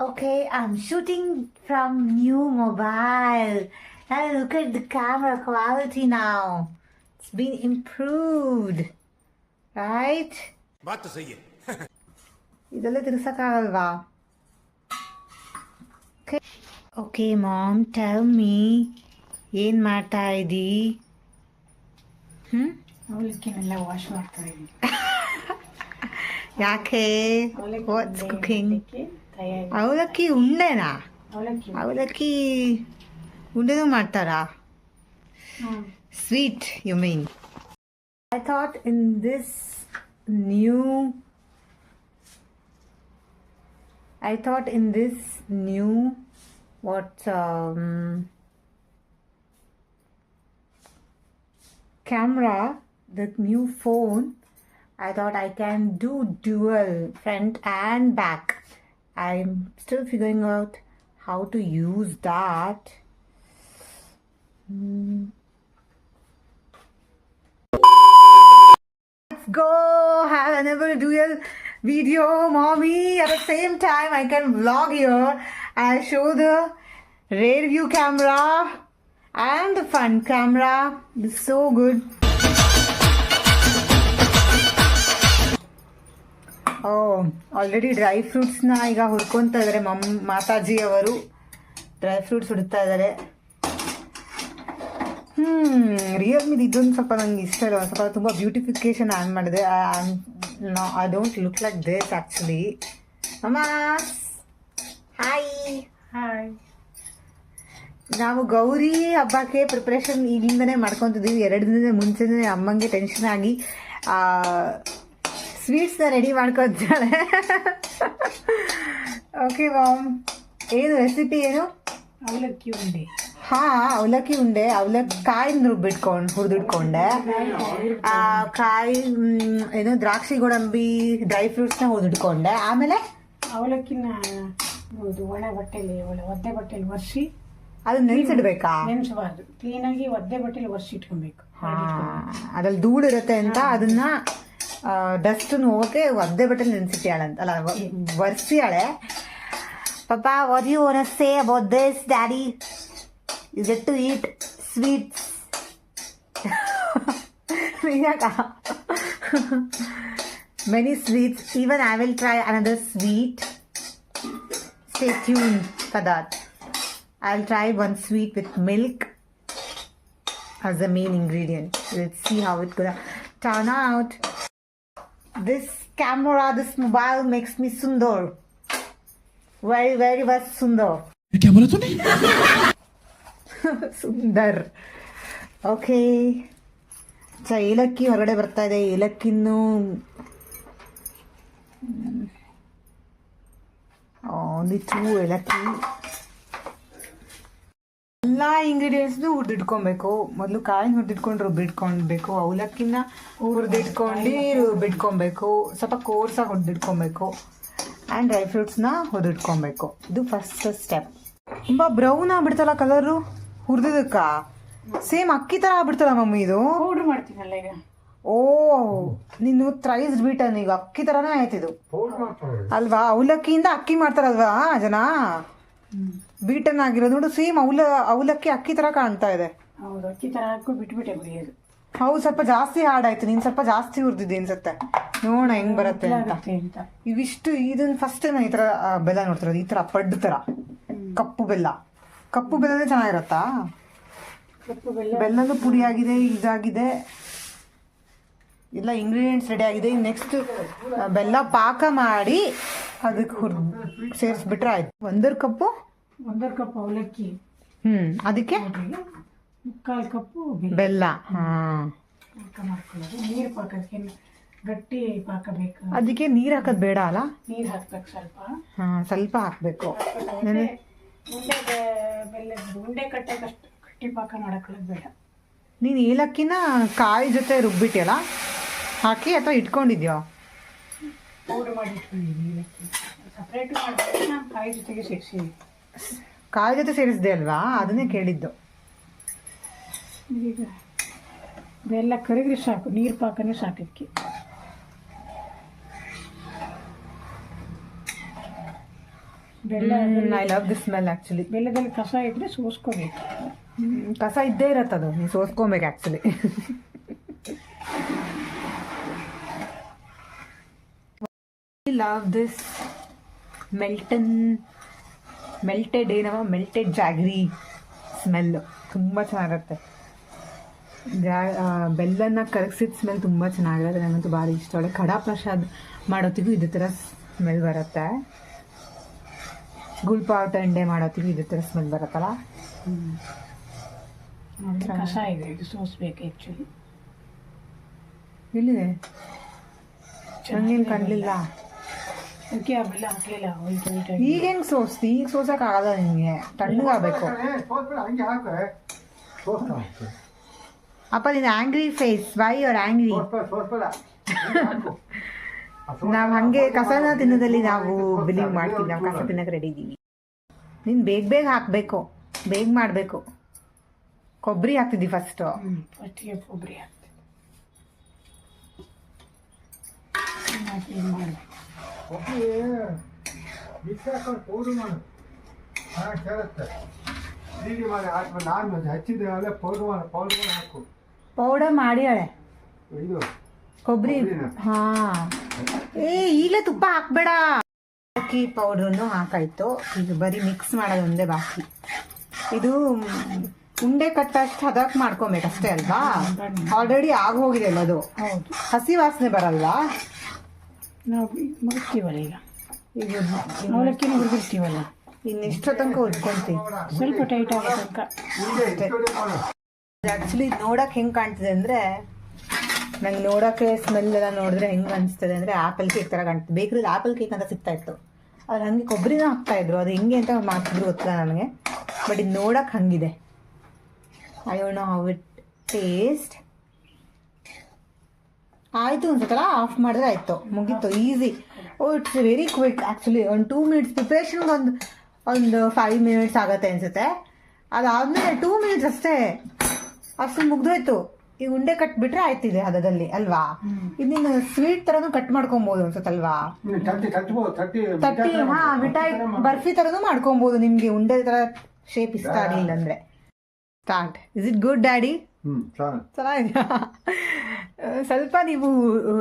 Okay, I'm shooting from new mobile. And look at the camera quality now. It's been improved. Right? What to say? okay. okay, mom, tell me. Yen Marta ID. I will looking in the wash. Yake, what's cooking? ಅವಲಕ್ಕಿ ಉಂಡೆನಾ ಅವಲಕ್ಕಿ ಅವಲಕ್ಕಿ ಉಂಡೆನೂ ಮಾಡ್ತಾರಾ ಹ್ಮ್. Sweet, you mean? I thought in this new. I thought in this new. What. Um, camera, the new phone, I thought I can do dual front and back. I'm still figuring out how to use that. Hmm. Let's go have another dual video, mommy. At the same time, I can vlog here. I'll show the rear view camera and the front camera. It's so good. ಓ already dry ಫ್ರೂಟ್ಸ್ನ ಈಗ ಹುರ್ಕೊತಾ ಇದ್ದಾರೆ ಮಮ್ ಮಾತಾಜಿ ಅವರು. Dry fruits ಹುಡುಕ್ತಾ ಇದ್ದಾರೆ ಹ್ಮ್ ರಿಯಲ್ಮಿದು ಇದೊಂದು ಸ್ವಲ್ಪ ನಂಗೆ ಇಷ್ಟ ಇಲ್ಲ. ಒಂದು ಸ್ವಲ್ಪ ತುಂಬ ಬ್ಯೂಟಿಫಿಕೇಶನ್ ಆನ್ ಮಾಡಿದೆ. I don't look like this actually ಅಮ್ಮ ಹಾಯ್ ಹಾಯ್ ನಾವು ಗೌರಿ ಹಬ್ಬಕ್ಕೆ ಪ್ರಿಪ್ರೇಷನ್ ಈಗಿಂದನೇ ಮಾಡ್ಕೊತಿದ್ದೀವಿ ಎರಡು ದಿನದ ಮುಂಚೆನೇ ಅಮ್ಮಂಗೆ ಟೆನ್ಷನ್ ಆಗಿ ಸ್ವೀಟ್ಸ್ನ ರೆಡಿ ಮಾಡ್ಕೊತಾಳೆ ಓಕೆ ಮಾಮ್ ಏನು ರೆಸಿಪಿ ಏನು ಅವಲಕ್ಕಿ ಉಂಡೆ ಹಾ ಅವಲಕ್ಕಿ ಉಂಡೆ ಅವಲಕ್ಕಿ ಕಾಯಿನ ರುಬ್ಬಿಟ್ಕೊಂಡು ಹುರಿದಿಟ್ಕೊಂಡೆ ಆ, ಕಾಯಿ ಮ್, ಏನು ದ್ರಾಕ್ಷಿ ಗೋಡಂಬಿ ಡ್ರೈ ಫ್ರೂಟ್ಸ್ನ ಹುರಿದಿಟ್ಕೊಂಡೆ ಆಮೇಲೆ ಅವಲಕ್ಕಿನ ಹೌದು ಒಣ ಬಟ್ಟೆಲಿ ಒಳ್ಳೆ ಒದ್ದೆ ಬಟ್ಟೆಲಿ ಒರೆಸಿ ಅದು ನೆನ್ಸಿಡ್ಬೇಕಾ ನೆನೆಸಬಾರ್ದು ಕ್ಲೀನಾಗಿ ಒದ್ದೆ ಬಟ್ಟೆಲಿ ಒರೆಸಿ ಇಟ್ಕೊಬೇಕು ಹಾ ಅದ್ರಲ್ಲಿ ಧೂಳು ಇರುತ್ತೆ ಅಂತ ಅದನ್ನ ಡಸ್ಟ್ ಹೋಗಕ್ಕೆ ಒದ್ದೆ ಬಟ್ಟೆ ನೆನ್ಸಿಟ್ಯಾಳಂತ ಅಲ್ಲ ಒರೆಸಿಯಾಳೆ ಪಾಪ what you want say about this daddy you get to eat sweets many sweets even I will try another sweet stay tuned for that I'll try one sweet with milk as the main ingredient. Let's see how it's gonna turn out. This camera, this mobile makes me sundar. Very, very much sundar. क्या बोला तूने Sundar okay ಅಚ್ಚಾ ಏಲಕ್ಕಿ ಹೊರಗಡೆ ಬರ್ತಾ ಇದೆ ಏಲಕ್ಕಿನ್ನು ಒಂದಿತ್ತು ಏಲಕ್ಕಿ ಎಲ್ಲ ಇಂಗ್ರೀಡಿಯೆಂಟ್ಸ್ನು ಹುರಿದಿಟ್ಕೊಬೇಕು. ಮೊದಲು ಕಾಯಿನ ಹುರಿದಿಟ್ಕೊಂಡು ರುಬ್ಬಿಟ್ಕೊಳ್ಬೇಕು ಅವಲಕ್ಕಿನ ಹುರಿದಿಟ್ಕೊಂಡು ರುಬ್ಬಿಟ್ಕೊಬೇಕು ಸ್ವಲ್ಪ ಕೋರ್ಸಾಗಿ ಹುರಿದಿಟ್ಕೊಬೇಕು ಆ್ಯಂಡ್ ಡ್ರೈ ಫ್ರೂಟ್ಸ್ನ ಹುರಿದಿಟ್ಕೊಬೇಕು ಇದು ಫಸ್ಟ್ ಸ್ಟೆಪ್ ತುಂಬ ಬ್ರೌನ್ ಆಗ್ಬಿಡ್ತಲ್ಲ ಕಲರು ಹುರಿದಕ್ಕ ಸೇಮ್ ಅಕ್ಕಿ ಥರ ಆಗ್ಬಿಡ್ತಲ್ಲ ಮಮ್ಮಿ ಇದು? ಪೌಡ್ರ್ ಮಾಡ್ತೀನಲ್ಲ ಈಗ. ಓ ನೀನು ತ್ರೈಸ್ ಬೀಟನ್ ಈಗ ಅಕ್ಕಿ ಥರನೇ ಆಯ್ತಿದು ಅಲ್ವಾ? ಅವಲಕ್ಕಿಯಿಂದ ಅಕ್ಕಿ ಮಾಡ್ತಾರಲ್ವಾ ಜನ? ಬೀಟನ್ ಆಗಿರೋದು. ನೋಡು ಸೇಮ್ ಅವಲ ಅವಲಕ್ಕಿ ಅಕ್ಕಿ ಥರ ಕಾಣ್ತಾ ಇದೆ. ಹೌದು ಅಕ್ಕಿ ಥರ ಹಾಕಿ ಬಿಟ್ಬಿಟ್ಟೆ ಬಿಡಿಯೋದು ಹೌದು ಸ್ವಲ್ಪ ಜಾಸ್ತಿ ಹಾಡಾಯ್ತು ಆಯ್ತು. ನೀನು ಸ್ವಲ್ಪ ಜಾಸ್ತಿ ಹುರಿದಿದ್ದೆ ಅನ್ಸುತ್ತೆ. ನೋಡೋಣ ಹೆಂಗ್ ಬರುತ್ತೆ ಅಂತ. ಇವಿಷ್ಟು ಇದನ್ನ ಫಸ್ಟ್ ಟೈಮ್ ಈ ಥರ ಬೆಲ್ಲ ನೋಡ್ತಿರೋದು. ಈ ಥರ ಪಡ್ಡು ಥರ ಕಪ್ಪು ಬೆಲ್ಲ. ಕಪ್ಪು ಬೆಲ್ಲನೇ ಚೆನ್ನಾಗಿರತ್ತಾ? ಕಪ್ಪು ಬೆಲ್ಲ. ಬೆಲ್ಲನೂ ಪುಡಿ ಆಗಿದೆ ಇದಾಗಿದೆ. ಎಲ್ಲ ಇಂಗ್ರೀಡಿಯೆಂಟ್ಸ್ ರೆಡಿ ಆಗಿದೆ. ನೆಕ್ಸ್ಟ್ ಬೆಲ್ಲ ಪಾಕ ಮಾಡಿ ಅದಕ್ಕೆ ಸೇರಿಸ್ಬಿಟ್ರೆ ಆಯ್ತು. ಒಂದರ ಕಪ್ಪು ಒಂದರ ಕಪ್ ಅವಲಕ್ಕಿ. ಹ್ಮ್ ಅದಕ್ಕೆ? ಮುಕ್ಕಾಲು ಕಪ್ಪು ಬೆಲ್ಲ. ಬೆಲ್ಲ ಹಾ. ಪಾಕ ಮಾಡ್ಕೊಳ್ಳೋದು. ನೀರು ಪಾಕಕ್ಕೆ ಗಟ್ಟಿ ಪಾಕ ಬೇಕು? ಅದಕ್ಕೆ ನೀರ್ ಹಾಕೋದ್ ಬೇಡ ಅಲ್ಲ? ನೀರು ಹಾಕ್ಬೇಕು ಸ್ವಲ್ಪ. ಹಾ ಸ್ವಲ್ಪ ಹಾಕ್ಬೇಕು. ಉಂಡೆ ಬೆಲ್ಲ ಉಂಡೆ ಕಟ್ಟಕ್ಕಷ್ಟು ಗಟ್ಟಿ ಪಾಕ ಮಾಡ್ಕೊಳ್ಳೋದು ಬೇಡ. ನೀನು ಏಲಕ್ಕಿನ ಕಾಯಿ ಜೊತೆ ರುಬ್ಬಿಟ್ಟಿಯಲ್ಲ ಹಾಕಿ ಅಥವಾ ಇಟ್ಕೊಂಡಿದ್ಯೋ? ಪೌಡರ್ ಮಾಡಿ ಇಟ್ಕೊಂಡಿದ್ದೀನಿ ಸಪ್ರೇಟ್ ಸಪ್ರೇಟು ನಾನು ಕಾಯಿ ಜೊತೆಗೆ ಸೇರಿಸಿ ಕಾಯಿ ಜೊತೆ ಸೇರಿಸಿದೆ ಅಲ್ವಾ? ಅದನ್ನೇ ಕೇಳಿದ್ದು. ಈಗ ಬೆಲ್ಲ ಕರಗಿದ್ರೆ ಸಾಕು ನೀರು ಪಾಕನೇ ಸಾಕಕ್ಕೆ ಬೆಲ್ಲ I love the smell actually ಬೆಲ್ಲದಲ್ಲಿ ಕಸ ಇದ್ರೆ ಸೋಸ್ಕೋಬೇಕು. ಕಸ ಇದ್ದೇ ಇರತ್ತೆ ಅದು. ನೀವು ಸೋಸ್ಕೊಬೇಕು ಆ್ಯಕ್ಚುಲಿ ಲವ್ ದಿಸ್ ಮೆಲ್ಟನ್ ಮೆಲ್ಟೆಡ್ ಏನವ? ಮೆಲ್ಟೆಡ್ ಜಾಗ್ರಿ ಸ್ಮೆಲ್ಲು ತುಂಬ ಚೆನ್ನಾಗಿರುತ್ತೆ ಜಾ ಬೆಲ್ಲನ ಕರಗಿಸಿದ ಸ್ಮೆಲ್ ತುಂಬ ಚೆನ್ನಾಗಿರುತ್ತೆ. ನನಗಂತೂ ಭಾರಿ ಇಷ್ಟ. ಒಳ್ಳೆ ಕಡಾ ಪ್ರಸಾದ್ ಮಾಡೋತ್ತಿಗೂ ಇದೇ ಥರ ಸ್ಮೆಲ್ ಬರುತ್ತೆ. ಗುಲ್ಪಾವ್ ತಂಡೆ ಮಾಡೋತಿಗೂ ಇದೇ ಥರ ಸ್ಮೆಲ್ ಬರುತ್ತಲ್ಲ? ಕಷಾಯ ಇದೆ. ಇದು ಸೋಸ್ಬೇಕು ಆ್ಯಕ್ಚುಲಿ ಎಲ್ಲಿದೆ? ನಂಗೇನು ಕಾಣಲಿಲ್ಲ? ಅದಕ್ಕೆ ಹಾಕಲಿಲ್ಲ ಈಗ ಹೆಂಗ್ ಸೋಸ್ತಿ? ಈಗ ಸೋಸಕ್ ಆಗದ ನಿಮಗೆ ತಣ್ಣಗಾಗಬೇಕು ಹಂಗೆ ಹಾಕು. ಅಪ್ಪ ನಿನ್ ಆಂಗ್ರಿ ಫೇಸ್ ವೈ ಅವ್ರ ಆಂಗ್ರಿ ನಾವು ಹಾಗೆ ಕಸನ ತಿನ್ನೋದಲ್ಲಿ ನಾವು ಬಿಲೀವ್ ಮಾಡ್ತೀವಿ. ನಾವು ಕಸ ತಿನ್ನಕ್ ರೆಡಿ ಇದೀವಿ. ನೀನ್ ಬೇಗ ಬೇಗ ಹಾಕ್ಬೇಕು. ಬೇಗ ಮಾಡ್ಬೇಕು. ಕೊಬ್ಬರಿ ಹಾಕ್ತಿದ್ದಿ ಫಸ್ಟ್ ಫಸ್ಟಿಗೆ ಕೊಬ್ಬರಿ ಹಾಕ್ತೀನಿ ಹಾಕಿ ಮಾಡಬೇಕು. ಒಬ್ಬರು ಮಿಕ್ಸ್ ಹಾಕೊಂಡು ಪೌಡ್ರ್ ಮಾಡು ಹಾಂ ಕೇಳುತ್ತೆ. ಹೀಗೆ ಮಾಡಿ ಹಾಕಿ ನಾನು ಹಚ್ಚಿದ್ದೆ ಅಲ್ಲೇ ಪೌಡ್ರ್ ಮಾಡು ಪೌಡ್ರ್ ಮಾಡಿ ಹಾಕು. ಪೌಡರ್ ಮಾಡಿ ಹಳೆ. ಇದು ಕೊಬ್ಬರಿ? ಹಾ. ಏ ಈಗಲೇ ತುಪ್ಪ ಹಾಕ್ಬೇಡ. ಅಕ್ಕಿ ಪೌಡ್ರನ್ನು ಹಾಕಾಯ್ತು. ಈಗ ಬರೀ ಮಿಕ್ಸ್ ಮಾಡೋದು ಒಂದೇ ಬಾಕಿ. ಇದು ಉಂಡೆ ಕಟ್ಟಷ್ಟು ಹದಕ್ ಮಾಡ್ಕೊಬೇಕಷ್ಟೇ ಅಲ್ವಾ? ಆಲ್ರೆಡಿ ಆಗೋಗಿದೆ ಅಲ್ಲ ಅದು. ಹಸಿ ವಾಸನೆ ಬರಲ್ವಾ? ನಾವು ಮುಗಿಸ್ತೀವಲ್ಲ ಈಗ? ಈಗ ಅವಲಕ್ಕಿನ ಹುರಿದಿರ್ತೀವಲ್ಲ ಇನ್ನು ಇಷ್ಟೋ ತನಕ ಉದ್ಕೊಂತೀವಿ ಸ್ವಲ್ಪ ಟೈಟ್ ಆಗೋ ತನಕ. ಆ್ಯಕ್ಚುಲಿ ಇಷ್ಟೊಂದೇ ಹೆಂಗೆ ಆಕ್ಚುಲಿ ನೋಡಕ್ ಹೆಂಗ್ ಕಾಣ್ತಿದೆ ಅಂದ್ರೆ ನಂಗೆ ನೋಡಕ್ಕೆ ಸ್ಮೆಲ್ ಎಲ್ಲ ನೋಡಿದ್ರೆ ಹೆಂಗೆ ಅನಿಸ್ತದೆ ಅಂದ್ರೆ ಆಪಲ್ ಕೇಕ್ ತರ ಕಾಣ್ತದೆ. ಬೇಕ್ರಿ ಆಪಲ್ ಕೇಕ್ ಅಂತ ಸಿಗ್ತಾ ಇತ್ತು. ಅದು ಹಂಗೆ ಕೊಬ್ಬರಿನ ಹಾಕ್ತಾ ಇದ್ರು. ಅದು ಹೆಂಗೆ ಅಂತ ಮಾಡ್ತಿದ್ರು ಗೊತ್ತಿಲ್ಲ ನನಗೆ. ಬಟ್ ಇದು ನೋಡಕ್ ಹಂಗಿದೆ. I don't know how it taste ಆಯ್ತು ಅನ್ಸುತ್ತಲ್ಲ ಆಫ್ ಮಾಡಿದ್ರೆ ಆಯ್ತು. ಮುಗೀತು easy oh it's very quick actually ಒಂದು ಟೂ ಮಿನಿಟ್ಸ್ ಪ್ರಿಪ್ರೇಷನ್ಗೆ ಒಂದು ಒಂದು ಫೈವ್ ಮಿನಿಟ್ಸ್ ಆಗುತ್ತೆ ಅನ್ಸುತ್ತೆ. ಅದಾದ್ಮೇಲೆ ಟೂ ಮಿನಿಟ್ಸ್ ಅಷ್ಟೇ. ಅಷ್ಟು ಮುಗ್ದೋಯ್ತು. ಈ ಉಂಡೆ ಕಟ್ಬಿಟ್ರೆ ಆಯ್ತಿದೆ ಹದದಲ್ಲಿ ಅಲ್ವಾ? ಇದನ್ನ ಸ್ವೀಟ್ ತರನು ಕಟ್ ಮಾಡ್ಕೊಬಹುದು ಅನ್ಸುತ್ತಲ್ವಾ ತಟ್ಟಿ ಹಾ ಮಿಠಾಯಿ ಬರ್ಫಿ ತರನು ಮಾಡ್ಕೊಬಹುದು ನಿಮ್ಗೆ. ಉಂಡೆ ತರ ಶೇಪ್ ಇಷ್ಟ ಆಗಿಲ್ಲ ಅಂದ್ರೆ. Start is it good daddy ಚೆನ್ನಾಗಿದೆಯಾ? ಸ್ವಲ್ಪ ನೀವು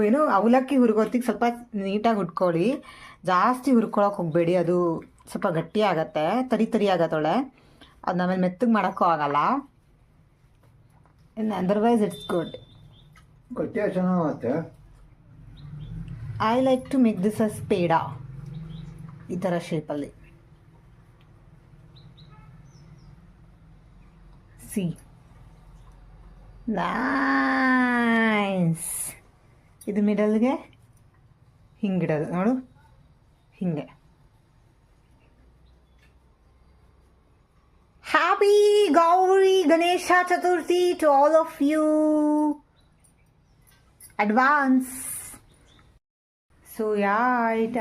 ಏನು ಅವಲಕ್ಕಿ ಹುರ್ಗೋತಿಗೆ ಸ್ವಲ್ಪ ನೀಟಾಗಿ ಹುಡ್ಕೊಳ್ಳಿ ಜಾಸ್ತಿ ಹುರ್ಕೊಳಕ್ಕೆ ಹೋಗಬೇಡಿ. ಅದು ಸ್ವಲ್ಪ ಗಟ್ಟಿ ಆಗತ್ತೆ ತರಿ ತರಿ ಆಗತ್ತೊಳೆ. ಅದು ಆಮೇಲೆ ಮೆತ್ತಗೆ ಮಾಡೋಕ್ಕೂ ಆಗಲ್ಲ. ಇನ್ನು ಅದರ್ವೈಸ್ ಇಟ್ಸ್ ಗುಡ್ ಗಟ್ಟಿ ಚೆನ್ನಾಗುತ್ತೆ. I like to make this as peda. ಈ ಥರ ಶೇಪಲ್ಲಿ ಸಿ ನೈಸ್ ಇದು ಮಿಡಲ್ಗೆ ಹಿಂಗಿಡೋದು ನೋಡು. ಹಿಂಗೆ. Happy Gauri Ganesha Chaturthi to all of you advance so ya it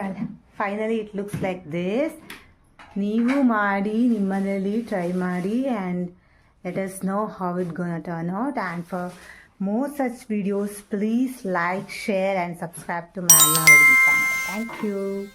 finally it looks like this ನೀವು ಮಾಡಿ, ನಿಮ್ಮನೇಲಿ ಟ್ರೈ ಮಾಡಿ and let us know how it gonna turn out. And for more such videos please like share and subscribe to my channel. Thank you.